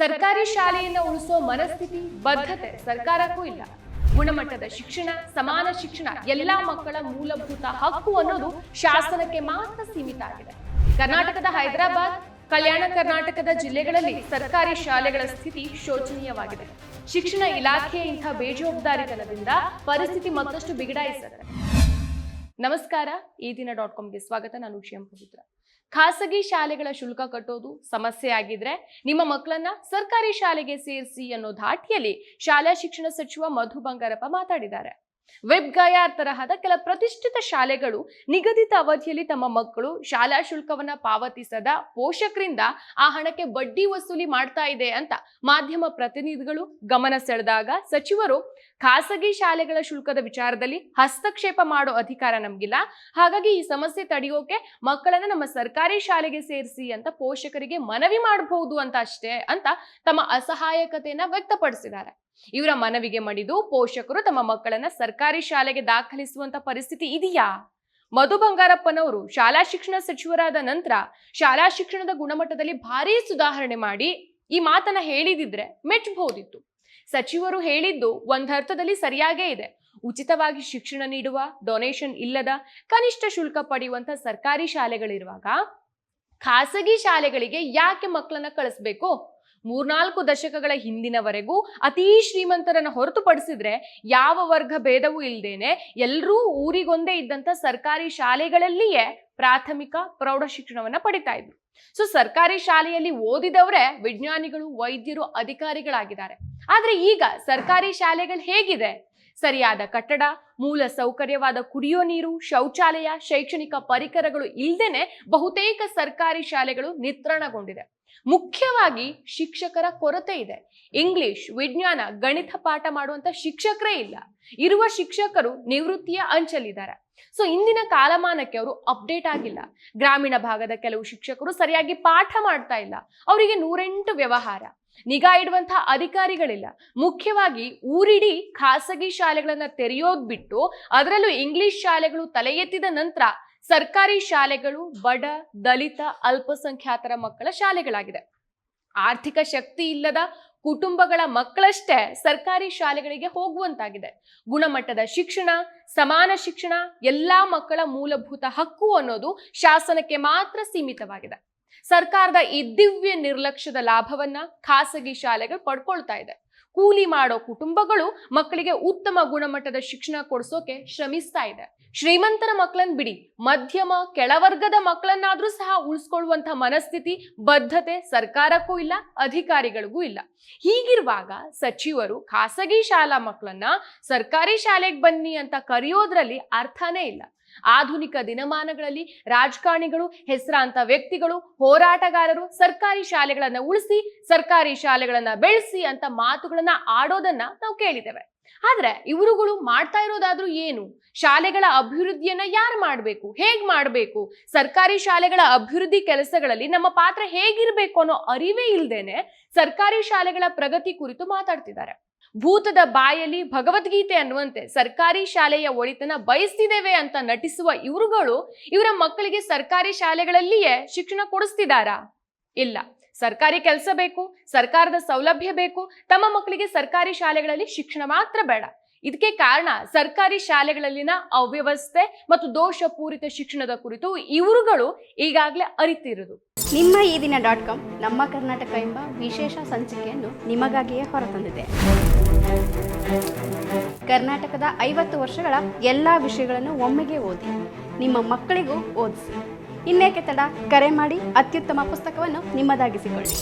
ಸರ್ಕಾರಿ ಶಾಲೆಯಿಂದ ಉಳಿಸೋ ಮನಸ್ಥಿತಿ ಬದ್ಧತೆ ಸರ್ಕಾರಕ್ಕೂ ಇಲ್ಲ. ಗುಣಮಟ್ಟದ ಶಿಕ್ಷಣ, ಸಮಾನ ಶಿಕ್ಷಣ, ಎಲ್ಲಾ ಮಕ್ಕಳ ಮೂಲಭೂತ ಹಕ್ಕು ಅನ್ನೋದು ಶಾಸನಕ್ಕೆ ಮಾತ್ರ ಸೀಮಿತ ಆಗಿದೆ. ಕರ್ನಾಟಕದ ಹೈದರಾಬಾದ್, ಕಲ್ಯಾಣ ಕರ್ನಾಟಕದ ಜಿಲ್ಲೆಗಳಲ್ಲಿ ಸರ್ಕಾರಿ ಶಾಲೆಗಳ ಸ್ಥಿತಿ ಶೋಚನೀಯವಾಗಿದೆ. ಶಿಕ್ಷಣ ಇಲಾಖೆಯ ಇಂಥ ಬೇಜವಾಬ್ದಾರಿತನದಿಂದ ಪರಿಸ್ಥಿತಿ ಮತ್ತಷ್ಟು ಬಿಗಡಾಯಿಸುತ್ತೆ. ನಮಸ್ಕಾರ, ಈ ದಿನ ಡಾಟ್ ಕಾಮ್ಗೆ ಸ್ವಾಗತ. ನಾನು ಶ್ಯಾಮ್ ಪವಿತ್ರ. ಖಾಸಗಿ ಶಾಲೆಗಳ ಶುಲ್ಕ ಕಟ್ಟೋದು ಸಮಸ್ಯೆ ಆಗಿದ್ರೆ ನಿಮ್ಮ ಮಕ್ಕಳನ್ನ ಸರ್ಕಾರಿ ಶಾಲೆಗೆ ಸೇರಿಸಿ ಅನ್ನೋ ಧಾಟಿಯಲ್ಲಿ ಶಾಲಾ ಶಿಕ್ಷಣ ಸಚಿವ ಮಧು ಬಂಗಾರಪ್ಪ ಮಾತಾಡಿದ್ದಾರೆ. ವೆಬ್ ಗಯಾರ್ ತರಹದ ಕೆಲ ಪ್ರತಿಷ್ಠಿತ ಶಾಲೆಗಳು ನಿಗದಿತ ಅವಧಿಯಲ್ಲಿ ತಮ್ಮ ಮಕ್ಕಳು ಶಾಲಾ ಶುಲ್ಕವನ್ನ ಪಾವತಿಸದ ಪೋಷಕರಿಂದ ಆ ಹಣಕ್ಕೆ ಬಡ್ಡಿ ವಸೂಲಿ ಮಾಡ್ತಾ ಇದೆ ಅಂತ ಮಾಧ್ಯಮ ಪ್ರತಿನಿಧಿಗಳು ಗಮನ ಸೆಳೆದಾಗ ಸಚಿವರು ಖಾಸಗಿ ಶಾಲೆಗಳ ಶುಲ್ಕದ ವಿಚಾರದಲ್ಲಿ ಹಸ್ತಕ್ಷೇಪ ಮಾಡೋ ಅಧಿಕಾರ ನಮ್ಗಿಲ್ಲ. ಹಾಗಾಗಿ ಈ ಸಮಸ್ಯೆ ತಡೆಯೋಕೆ ಮಕ್ಕಳನ್ನ ನಮ್ಮ ಸರ್ಕಾರಿ ಶಾಲೆಗೆ ಸೇರಿಸಿ ಅಂತ ಪೋಷಕರಿಗೆ ಮನವಿ ಮಾಡಬಹುದು ಅಂತ ಅಷ್ಟೇ ಅಂತ ತಮ್ಮ ಅಸಹಾಯಕತೆಯನ್ನ ವ್ಯಕ್ತಪಡಿಸಿದ್ದಾರೆ. ಇವರ ಮನವಿಗೆ ಮಣಿದು ಪೋಷಕರು ತಮ್ಮ ಮಕ್ಕಳನ್ನ ಸರ್ಕಾರಿ ಶಾಲೆಗೆ ದಾಖಲಿಸುವಂತ ಪರಿಸ್ಥಿತಿ ಇದೆಯಾ? ಮಧು ಬಂಗಾರಪ್ಪನವರು ಶಾಲಾ ಶಿಕ್ಷಣ ಸಚಿವರಾದ ನಂತರ ಶಾಲಾ ಶಿಕ್ಷಣದ ಗುಣಮಟ್ಟದಲ್ಲಿ ಭಾರೀ ಸುಧಾರಣೆ ಮಾಡಿ ಈ ಮಾತನ್ನ ಹೇಳಿದಿದ್ರೆ ಮೆಚ್ಚಬಹುದಿತ್ತು ಸಚಿವರು ಹೇಳಿದ್ದು ಒಂದರ್ಥದಲ್ಲಿ ಸರಿಯಾಗೇ ಇದೆ. ಉಚಿತವಾಗಿ ಶಿಕ್ಷಣ ನೀಡುವ ಡೊನೇಷನ್ ಇಲ್ಲದ, ಕನಿಷ್ಠ ಶುಲ್ಕ ಪಡೆಯುವಂತ ಸರ್ಕಾರಿ ಶಾಲೆಗಳಿರುವಾಗ ಖಾಸಗಿ ಶಾಲೆಗಳಿಗೆ ಯಾಕೆ ಮಕ್ಕಳನ್ನ ಕಳಿಸ್ಬೇಕು? ಮೂರ್ನಾಲ್ಕು ದಶಕಗಳ ಹಿಂದಿನವರೆಗೂ ಅತೀ ಶ್ರೀಮಂತರನ್ನ ಹೊರತುಪಡಿಸಿದ್ರೆ ಯಾವ ವರ್ಗ ಭೇದವೂ ಇಲ್ದೇನೆ ಎಲ್ಲರೂ ಊರಿಗೊಂದೇ ಇದ್ದಂತ ಸರ್ಕಾರಿ ಶಾಲೆಗಳಲ್ಲಿಯೇ ಪ್ರಾಥಮಿಕ ಪ್ರೌಢ ಶಿಕ್ಷಣವನ್ನ ಪಡಿತಾ ಇದ್ರು. ಸೊ ಸರ್ಕಾರಿ ಶಾಲೆಯಲ್ಲಿ ಓದಿದವರೇ ವಿಜ್ಞಾನಿಗಳು, ವೈದ್ಯರು, ಅಧಿಕಾರಿಗಳಾಗಿದ್ದಾರೆ. ಆದ್ರೆ ಈಗ ಸರ್ಕಾರಿ ಶಾಲೆಗಳು ಹೇಗಿದೆ? ಸರಿಯಾದ ಕಟ್ಟಡ, ಮೂಲ ಸೌಕರ್ಯವಾದ ಕುಡಿಯೋ ನೀರು, ಶೌಚಾಲಯ, ಶೈಕ್ಷಣಿಕ ಪರಿಕರಗಳು ಇಲ್ಲದೇನೆ ಬಹುತೇಕ ಸರ್ಕಾರಿ ಶಾಲೆಗಳು ನಿತ್ರಣಗೊಂಡಿದೆ. ಮುಖ್ಯವಾಗಿ ಶಿಕ್ಷಕರ ಕೊರತೆ ಇದೆ. ಇಂಗ್ಲಿಷ್ ವಿಜ್ಞಾನ, ಗಣಿತ ಪಾಠ ಮಾಡುವಂತ ಶಿಕ್ಷಕರೇ ಇಲ್ಲ. ಇರುವ ಶಿಕ್ಷಕರು ನಿವೃತ್ತಿಯ ಅಂಚಲಿದ್ದಾರೆ. ಸೊ ಇಂದಿನ ಕಾಲಮಾನಕ್ಕೆ ಅವರು ಅಪ್ಡೇಟ್ ಆಗಿಲ್ಲ. ಗ್ರಾಮೀಣ ಭಾಗದ ಕೆಲವು ಶಿಕ್ಷಕರು ಸರಿಯಾಗಿ ಪಾಠ ಮಾಡ್ತಾ ಇಲ್ಲ. ಅವರಿಗೆ ನೂರೆಂಟು ವ್ಯವಹಾರ. ನಿಗಾ ಇಡುವಂತಹ ಅಧಿಕಾರಿಗಳಿಲ್ಲ. ಮುಖ್ಯವಾಗಿ ಊರಿಡೀ ಖಾಸಗಿ ಶಾಲೆಗಳನ್ನ ತೆರೆಯೋದ್ ಬಿಟ್ಟು, ಅದರಲ್ಲೂ ಇಂಗ್ಲಿಷ್ ಶಾಲೆಗಳು ತಲೆ ಎತ್ತಿದ ನಂತರ ಸರ್ಕಾರಿ ಶಾಲೆಗಳು ಬಡ, ದಲಿತ, ಅಲ್ಪಸಂಖ್ಯಾತರ ಮಕ್ಕಳ ಶಾಲೆಗಳಾಗಿದೆ. ಆರ್ಥಿಕ ಶಕ್ತಿ ಇಲ್ಲದ ಕುಟುಂಬಗಳ ಮಕ್ಕಳಷ್ಟೇ ಸರ್ಕಾರಿ ಶಾಲೆಗಳಿಗೆ ಹೋಗುವಂತಾಗಿದೆ. ಗುಣಮಟ್ಟದ ಶಿಕ್ಷಣ, ಸಮಾನ ಶಿಕ್ಷಣ, ಎಲ್ಲಾ ಮಕ್ಕಳ ಮೂಲಭೂತ ಹಕ್ಕು ಅನ್ನೋದು ಶಾಸನಕ್ಕೆ ಮಾತ್ರ ಸೀಮಿತವಾಗಿದೆ. ಸರ್ಕಾರದ ಈ ದಿವ್ಯ ನಿರ್ಲಕ್ಷ್ಯದ ಲಾಭವನ್ನ ಖಾಸಗಿ ಶಾಲೆಗಳು ಪಡ್ಕೊಳ್ತಾ ಇದೆ. ಕೂಲಿ ಮಾಡೋ ಕುಟುಂಬಗಳು ಮಕ್ಕಳಿಗೆ ಉತ್ತಮ ಗುಣಮಟ್ಟದ ಶಿಕ್ಷಣ ಕೊಡಿಸೋಕೆ ಶ್ರಮಿಸ್ತಾ ಇದೆ. ಶ್ರೀಮಂತರ ಮಕ್ಕಳನ್ನ ಬಿಡಿ, ಮಧ್ಯಮ, ಕೆಳವರ್ಗದ ಮಕ್ಕಳನ್ನಾದ್ರೂ ಸಹ ಉಳಿಸ್ಕೊಳ್ಳುವಂತಹ ಮನಸ್ಥಿತಿ, ಬದ್ಧತೆ ಸರ್ಕಾರಕ್ಕೂ ಇಲ್ಲ, ಅಧಿಕಾರಿಗಳಿಗೂ ಇಲ್ಲ. ಹೀಗಿರುವಾಗ ಸಚಿವರು ಖಾಸಗಿ ಶಾಲಾ ಮಕ್ಕಳನ್ನ ಸರ್ಕಾರಿ ಶಾಲೆಗೆ ಬನ್ನಿ ಅಂತ ಕರೆಯೋದ್ರಲ್ಲಿ ಅರ್ಥನೇ ಇಲ್ಲ. ಆಧುನಿಕ ದಿನಮಾನಗಳಲ್ಲಿ ರಾಜಕಾರಣಿಗಳು, ಹೆಸರಾಂತ ವ್ಯಕ್ತಿಗಳು, ಹೋರಾಟಗಾರರು ಸರ್ಕಾರಿ ಶಾಲೆಗಳನ್ನ ಉಳಿಸಿ, ಸರ್ಕಾರಿ ಶಾಲೆಗಳನ್ನ ಬೆಳೆಸಿ ಅಂತ ಮಾತುಗಳನ್ನ ಆಡೋದನ್ನ ನಾವು ಕೇಳಿದ್ದೇವೆ. ಆದ್ರೆ ಇವರುಗಳು ಮಾಡ್ತಾ ಇರೋದಾದ್ರೂ ಏನು? ಶಾಲೆಗಳ ಅಭಿವೃದ್ಧಿಯನ್ನ ಯಾರು ಮಾಡಬೇಕು? ಹೇಗ್ ಮಾಡಬೇಕು? ಸರ್ಕಾರಿ ಶಾಲೆಗಳ ಅಭಿವೃದ್ಧಿ ಕೆಲಸಗಳಲ್ಲಿ ನಮ್ಮ ಪಾತ್ರ ಹೇಗಿರ್ಬೇಕು ಅನ್ನೋ ಅರಿವೇ ಇಲ್ದೇನೆ ಸರ್ಕಾರಿ ಶಾಲೆಗಳ ಪ್ರಗತಿ ಕುರಿತು ಮಾತಾಡ್ತಿದ್ದಾರೆ. ಭೂತದ ಬಾಯಲ್ಲಿ ಭಗವದ್ಗೀತೆ ಅನ್ನುವಂತೆ ಸರ್ಕಾರಿ ಶಾಲೆಯ ಒಳಿತನ ಬಯಸ್ತಿದ್ದೇವೆ ಅಂತ ನಟಿಸುವ ಇವರುಗಳು ಇವರ ಮಕ್ಕಳಿಗೆ ಸರ್ಕಾರಿ ಶಾಲೆಗಳಲ್ಲಿಯೇ ಶಿಕ್ಷಣ ಕೊಡಿಸ್ತಿದಾರಾ ಇಲ್ಲ. ಸರ್ಕಾರಿ ಕೆಲಸ ಬೇಕು, ಸರ್ಕಾರದ ಸೌಲಭ್ಯ ಬೇಕು, ತಮ್ಮ ಮಕ್ಕಳಿಗೆ ಸರ್ಕಾರಿ ಶಾಲೆಗಳಲ್ಲಿ ಶಿಕ್ಷಣ ಮಾತ್ರ ಬೇಡ. ಇದಕ್ಕೆ ಕಾರಣ ಸರ್ಕಾರಿ ಶಾಲೆಗಳಲ್ಲಿನ ಅವ್ಯವಸ್ಥೆ ಮತ್ತು ದೋಷಪೂರಿತ ಶಿಕ್ಷಣದ ಕುರಿತು ಇವರುಗಳು ಈಗಾಗಲೇ ಅರಿತಿರುವುದು ನಿಮ್ಮ ಈ ದಿನ ಡಾಟ್ ಕಾಮ್, ನಮ್ಮ ಕರ್ನಾಟಕ ಎಂಬ ವಿಶೇಷ ಸಂಚಿಕೆಯನ್ನು ನಿಮಗಾಗಿಯೇ ಹೊರತಂದಿದೆ. ಕರ್ನಾಟಕದ ಐವತ್ತು ವರ್ಷಗಳ ಎಲ್ಲ ವಿಷಯಗಳನ್ನು ಒಮ್ಮೆಗೆ ಓದಿ, ನಿಮ್ಮ ಮಕ್ಕಳಿಗೂ ಓದಿಸಿ. ಇನ್ನೇಕೆ ತಡ? ಕರೆ ಮಾಡಿ, ಅತ್ಯುತ್ತಮ ಪುಸ್ತಕವನ್ನು ನಿಮ್ಮದಾಗಿಸಿಕೊಳ್ಳಿ.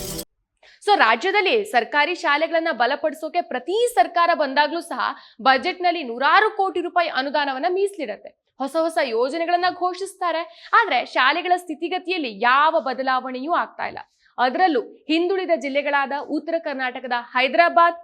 ಸೊ ರಾಜ್ಯದಲ್ಲಿ ಸರ್ಕಾರಿ ಶಾಲೆಗಳನ್ನ ಬಲಪಡಿಸೋಕೆ ಪ್ರತಿ ಸರ್ಕಾರ ಬಂದಾಗ್ಲೂ ಸಹ ಬಜೆಟ್ನಲ್ಲಿ ನೂರಾರು ಕೋಟಿ ರೂಪಾಯಿ ಅನುದಾನವನ್ನ ಮೀಸಲಿಡತ್ತೆ ಹೊಸ ಹೊಸ ಯೋಜನೆಗಳನ್ನ ಘೋಷಿಸ್ತಾರೆ. ಆದ್ರೆ ಶಾಲೆಗಳ ಸ್ಥಿತಿಗತಿಯಲ್ಲಿ ಯಾವ ಬದಲಾವಣೆಯೂ ಆಗ್ತಾ ಇಲ್ಲ. ಅದರಲ್ಲೂ ಹಿಂದುಳಿದ ಜಿಲ್ಲೆಗಳಾದ ಉತ್ತರ ಕರ್ನಾಟಕದ ಹೈದರಾಬಾದ್,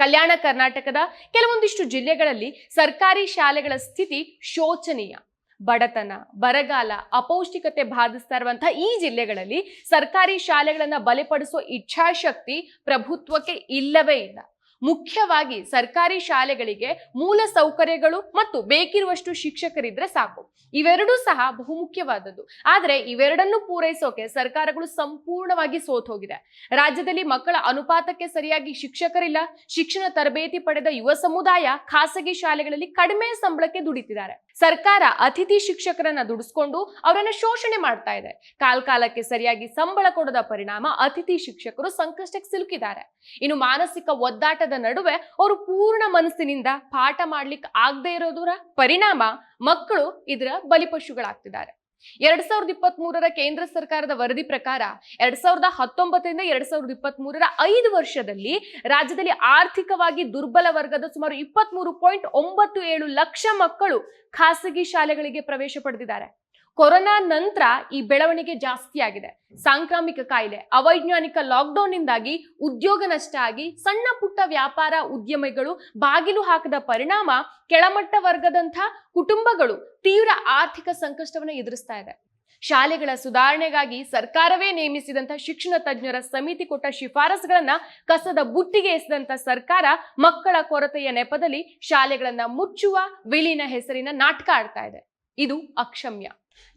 ಕಲ್ಯಾಣ ಕರ್ನಾಟಕದ ಕೆಲವೊಂದಿಷ್ಟು ಜಿಲ್ಲೆಗಳಲ್ಲಿ ಸರ್ಕಾರಿ ಶಾಲೆಗಳ ಸ್ಥಿತಿ ಶೋಚನೀಯ. ಬಡತನ, ಬರಗಾಲ, ಅಪೌಷ್ಟಿಕತೆ ಬಾಧಿಸ್ತಾ ಇರುವಂತಹ ಈ ಜಿಲ್ಲೆಗಳಲ್ಲಿ ಸರ್ಕಾರಿ ಶಾಲೆಗಳನ್ನ ಬಲಪಡಿಸುವ ಇಚ್ಛಾಶಕ್ತಿ ಪ್ರಭುತ್ವಕ್ಕೆ ಇಲ್ಲವೇ ಇಲ್ಲ. ಮುಖ್ಯವಾಗಿ ಸರ್ಕಾರಿ ಶಾಲೆಗಳಿಗೆ ಮೂಲ ಸೌಕರ್ಯಗಳು ಮತ್ತು ಬೇಕಿರುವಷ್ಟು ಶಿಕ್ಷಕರಿದ್ರೆ ಸಾಕು. ಇವೆರಡೂ ಸಹ ಬಹುಮುಖ್ಯವಾದದ್ದು. ಆದರೆ ಇವೆರಡನ್ನು ಪೂರೈಸೋಕೆ ಸರ್ಕಾರಗಳು ಸಂಪೂರ್ಣವಾಗಿ ಸೋತ್ ಹೋಗಿದೆ ರಾಜ್ಯದಲ್ಲಿ ಮಕ್ಕಳ ಅನುಪಾತಕ್ಕೆ ಸರಿಯಾಗಿ ಶಿಕ್ಷಕರಿಲ್ಲ. ಶಿಕ್ಷಣ ತರಬೇತಿ ಪಡೆದ ಯುವ ಸಮುದಾಯ ಖಾಸಗಿ ಶಾಲೆಗಳಲ್ಲಿ ಕಡಿಮೆ ಸಂಬಳಕ್ಕೆ ದುಡಿತಿದ್ದಾರೆ. ಸರ್ಕಾರ ಅತಿಥಿ ಶಿಕ್ಷಕರನ್ನ ದುಡಿಸ್ಕೊಂಡು ಅವರನ್ನ ಶೋಷಣೆ ಮಾಡ್ತಾ ಇದೆ. ಕಾಲ್ ಕಾಲಕ್ಕೆ ಸರಿಯಾಗಿ ಸಂಬಳ ಕೊಡದ ಪರಿಣಾಮ ಅತಿಥಿ ಶಿಕ್ಷಕರು ಸಂಕಷ್ಟಕ್ಕೆ ಸಿಲುಕಿದ್ದಾರೆ. ಇನ್ನು ಮಾನಸಿಕ ಒದ್ದಾಟದ ನಡುವೆ ಅವರು ಪೂರ್ಣ ಮನಸ್ಸಿನಿಂದ ಪಾಠ ಮಾಡ್ಲಿಕ್ಕೆ ಆಗದೆ ಇರೋದರ ಪರಿಣಾಮ ಮಕ್ಕಳು ಇದರ ಬಲಿಪಶುಗಳಾಗ್ತಿದ್ದಾರೆ. ಎರಡ್ ಸಾವಿರದ ಇಪ್ಪತ್ತ್ ಮೂರರ ಕೇಂದ್ರ ಸರ್ಕಾರದ ವರದಿ ಪ್ರಕಾರ ಎರಡ್ ಸಾವಿರದ ಹತ್ತೊಂಬತ್ತರಿಂದ ಎರಡ್ ಸಾವಿರದ ಇಪ್ಪತ್ತ್ ಮೂರರ ಐದು ವರ್ಷದಲ್ಲಿ ರಾಜ್ಯದಲ್ಲಿ ಆರ್ಥಿಕವಾಗಿ ದುರ್ಬಲ ವರ್ಗದ ಸುಮಾರು ಇಪ್ಪತ್ತ್ ಮೂರು ಪಾಯಿಂಟ್ ಒಂಬತ್ತು ಏಳು ಲಕ್ಷ ಮಕ್ಕಳು ಖಾಸಗಿ ಶಾಲೆಗಳಿಗೆ ಪ್ರವೇಶ ಪಡೆದಿದ್ದಾರೆ. ಕೊರೋನಾ ನಂತರ ಈ ಬೆಳವಣಿಗೆ ಜಾಸ್ತಿ ಆಗಿದೆ. ಸಾಂಕ್ರಾಮಿಕ ಕಾಯಿಲೆ, ಅವೈಜ್ಞಾನಿಕ ಲಾಕ್ಡೌನ್ನಿಂದಾಗಿ ಉದ್ಯೋಗ ನಷ್ಟ ಆಗಿ ಸಣ್ಣ ಪುಟ್ಟ ವ್ಯಾಪಾರ ಉದ್ಯಮಿಗಳು ಬಾಗಿಲು ಹಾಕದ ಪರಿಣಾಮ ಕೆಳಮಟ್ಟ ವರ್ಗದಂಥ ಕುಟುಂಬಗಳು ತೀವ್ರ ಆರ್ಥಿಕ ಸಂಕಷ್ಟವನ್ನು ಎದುರಿಸ್ತಾ ಇದೆ. ಶಾಲೆಗಳ ಸುಧಾರಣೆಗಾಗಿ ಸರ್ಕಾರವೇ ನೇಮಿಸಿದಂತ ಶಿಕ್ಷಣ ತಜ್ಞರ ಸಮಿತಿ ಕೊಟ್ಟ ಶಿಫಾರಸುಗಳನ್ನ ಕಸದ ಬುಟ್ಟಿಗೆ ಎಸೆದಂತ ಸರ್ಕಾರ ಮಕ್ಕಳ ಕೊರತೆಯ ನೆಪದಲ್ಲಿ ಶಾಲೆಗಳನ್ನ ಮುಚ್ಚುವ ವಿಲೀನ ಹೆಸರಿನ ನಾಟಕ ಆಡ್ತಾ ಇದೆ. ಇದು ಅಕ್ಷಮ್ಯ.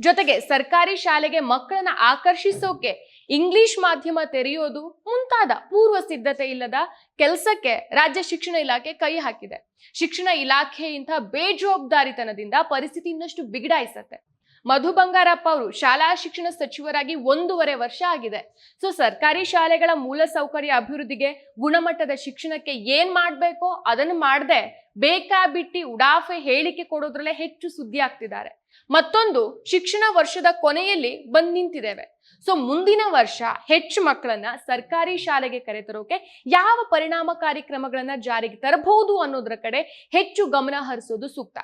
ಜೊತೆಗೆ ಸರ್ಕಾರಿ ಶಾಲೆಗೆ ಮಕ್ಕಳನ್ನ ಆಕರ್ಷಿಸೋಕೆ ಇಂಗ್ಲಿಷ್ ಮಾಧ್ಯಮ ತೆರೆಯೋದು ಮುಂತಾದ ಪೂರ್ವ ಸಿದ್ಧತೆ ಇಲ್ಲದ ಕೆಲಸಕ್ಕೆ ರಾಜ್ಯ ಶಿಕ್ಷಣ ಇಲಾಖೆ ಕೈ ಹಾಕಿದೆ. ಶಿಕ್ಷಣ ಇಲಾಖೆ ಇಂಥ ಬೇಜವಾಬ್ದಾರಿತನದಿಂದ ಪರಿಸ್ಥಿತಿ ಇನ್ನಷ್ಟು ಬಿಗಡಾಯಿಸತ್ತೆ. ಮಧು ಬಂಗಾರಪ್ಪ ಅವರು ಶಾಲಾ ಶಿಕ್ಷಣ ಸಚಿವರಾಗಿ ಒಂದೂವರೆ ವರ್ಷ ಆಗಿದೆ. ಸೊ ಸರ್ಕಾರಿ ಶಾಲೆಗಳ ಮೂಲ ಸೌಕರ್ಯ ಅಭಿವೃದ್ಧಿಗೆ ಗುಣಮಟ್ಟದ ಶಿಕ್ಷಣಕ್ಕೆ ಏನ್ ಮಾಡ್ಬೇಕೋ ಅದನ್ನು ಮಾಡದೆ ಬೇಕಾಬಿಟ್ಟಿ ಉಡಾಫೆ ಹೇಳಿಕೆ ಕೊಡೋದ್ರಲ್ಲೇ ಹೆಚ್ಚು ಸುದ್ದಿ ಆಗ್ತಿದ್ದಾರೆ. ಮತ್ತೊಂದು ಶಿಕ್ಷಣ ವರ್ಷದ ಕೊನೆಯಲ್ಲಿ ಬಂದ್ ನಿಂತಿದ್ದೇವೆ. ಸೊ ಮುಂದಿನ ವರ್ಷ ಹೆಚ್ಚು ಮಕ್ಕಳನ್ನ ಸರ್ಕಾರಿ ಶಾಲೆಗೆ ಕರೆತರೋಕೆ ಯಾವ ಪರಿಣಾಮಕಾರಿ ಕ್ರಮಗಳನ್ನ ಜಾರಿಗೆ ತರಬಹುದು ಅನ್ನೋದ್ರ ಕಡೆ ಹೆಚ್ಚು ಗಮನ ಹರಿಸೋದು ಸೂಕ್ತ.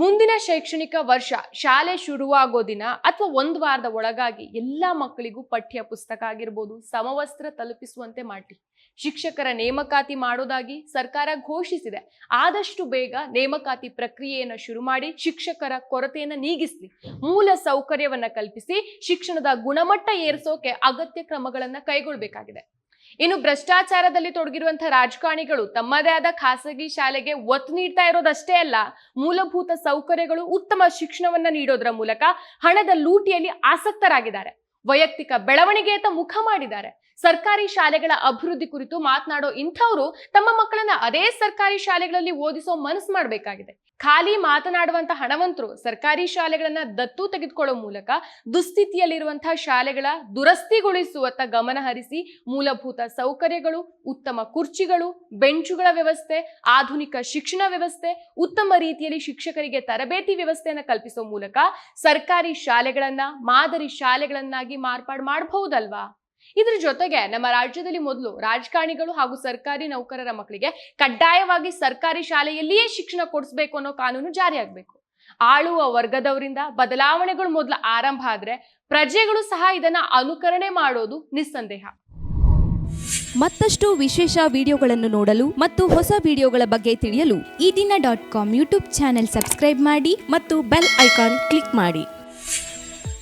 ಮುಂದಿನ ಶೈಕ್ಷಣಿಕ ವರ್ಷ ಶಾಲೆ ಶುರುವಾಗೋ ದಿನ ಅಥವಾ ಒಂದು ವಾರದ ಒಳಗಾಗಿ ಎಲ್ಲ ಮಕ್ಕಳಿಗೂ ಪಠ್ಯ ಪುಸ್ತಕ ಆಗಿರ್ಬೋದು, ಸಮವಸ್ತ್ರ ತಲುಪಿಸುವಂತೆ ಮಾಡಿ ಶಿಕ್ಷಕರ ನೇಮಕಾತಿ ಮಾಡೋದಾಗಿ ಸರ್ಕಾರ ಘೋಷಿಸಿದೆ. ಆದಷ್ಟು ಬೇಗ ನೇಮಕಾತಿ ಪ್ರಕ್ರಿಯೆಯನ್ನು ಶುರು ಮಾಡಿ ಶಿಕ್ಷಕರ ಕೊರತೆಯನ್ನು ನೀಗಿಸಲಿ. ಮೂಲ ಸೌಕರ್ಯವನ್ನ ಕಲ್ಪಿಸಿ ಶಿಕ್ಷಣದ ಗುಣಮಟ್ಟ ಏರಿಸೋಕೆ ಅಗತ್ಯ ಕ್ರಮಗಳನ್ನು ಕೈಗೊಳ್ಳಬೇಕಾಗಿದೆ ಇನ್ನು ಭ್ರಷ್ಟಾಚಾರದಲ್ಲಿ ತೊಡಗಿರುವಂತಹ ರಾಜಕಾರಣಿಗಳು ತಮ್ಮದೇ ಆದ ಖಾಸಗಿ ಶಾಲೆಗೆ ಒತ್ತು ನೀಡ್ತಾ ಇರೋದಷ್ಟೇ ಅಲ್ಲ, ಮೂಲಭೂತ ಸೌಕರ್ಯಗಳು ಉತ್ತಮ ಶಿಕ್ಷಣವನ್ನ ನೀಡೋದ್ರ ಮೂಲಕ ಹಣದ ಲೂಟಿಯಲ್ಲಿ ಆಸಕ್ತರಾಗಿದ್ದಾರೆ. ವೈಯಕ್ತಿಕ ಬೆಳವಣಿಗೆಯತ್ತ ಮುಖ ಮಾಡಿದ್ದಾರೆ. ಸರ್ಕಾರಿ ಶಾಲೆಗಳ ಅಭಿವೃದ್ಧಿ ಕುರಿತು ಮಾತನಾಡೋ ಇಂಥವ್ರು ತಮ್ಮ ಮಕ್ಕಳನ್ನ ಅದೇ ಸರ್ಕಾರಿ ಶಾಲೆಗಳಲ್ಲಿ ಓದಿಸೋ ಮನಸ್ಸು ಮಾಡಬೇಕಾಗಿದೆ. ಖಾಲಿ ಮಾತನಾಡುವಂತ ಹಣವಂತರು ಸರ್ಕಾರಿ ಶಾಲೆಗಳನ್ನ ದತ್ತು ತೆಗೆದುಕೊಳ್ಳೋ ಮೂಲಕ ದುಸ್ಥಿತಿಯಲ್ಲಿರುವಂತಹ ಶಾಲೆಗಳ ದುರಸ್ತಿಗೊಳಿಸುವತ್ತ ಗಮನ ಹರಿಸಿ ಮೂಲಭೂತ ಸೌಕರ್ಯಗಳು, ಉತ್ತಮ ಕುರ್ಚಿಗಳು, ಬೆಂಚುಗಳ ವ್ಯವಸ್ಥೆ, ಆಧುನಿಕ ಶಿಕ್ಷಣ ವ್ಯವಸ್ಥೆ, ಉತ್ತಮ ರೀತಿಯಲ್ಲಿ ಶಿಕ್ಷಕರಿಗೆ ತರಬೇತಿ ವ್ಯವಸ್ಥೆಯನ್ನು ಕಲ್ಪಿಸೋ ಮೂಲಕ ಸರ್ಕಾರಿ ಶಾಲೆಗಳನ್ನ ಮಾದರಿ ಶಾಲೆಗಳನ್ನಾಗಿ ಮಾರ್ಪಾಡು ಮಾಡಬಹುದಲ್ವಾ? ಇದ್ರ ಜೊತೆಗೆ ನಮ್ಮ ರಾಜ್ಯದಲ್ಲಿ ಮೊದಲು ರಾಜಕಾರಣಿಗಳು ಹಾಗೂ ಸರ್ಕಾರಿ ನೌಕರರ ಮಕ್ಕಳಿಗೆ ಕಡ್ಡಾಯವಾಗಿ ಸರ್ಕಾರಿ ಶಾಲೆಯಲ್ಲಿಯೇ ಶಿಕ್ಷಣ ಕೊಡಿಸ್ಬೇಕು ಅನ್ನೋ ಕಾನೂನು ಜಾರಿಯಾಗಬೇಕು ಆಳುವ ವರ್ಗದವರಿಂದ ಬದಲಾವಣೆಗಳು ಮೊದಲು ಆರಂಭ ಆದ್ರೆ ಪ್ರಜೆಗಳು ಸಹ ಇದನ್ನ ಅನುಕರಣೆ ಮಾಡೋದು ನಿಸ್ಸಂದೇಹ. ಮತ್ತಷ್ಟು ವಿಶೇಷ ವಿಡಿಯೋಗಳನ್ನು ನೋಡಲು ಮತ್ತು ಹೊಸ ವಿಡಿಯೋಗಳ ಬಗ್ಗೆ ತಿಳಿಯಲು Ee Dina dot com YouTube channel subscribe ಮಾಡಿ ಮತ್ತು ಬೆಲ್ ಐಕಾನ್ ಕ್ಲಿಕ್ ಮಾಡಿ.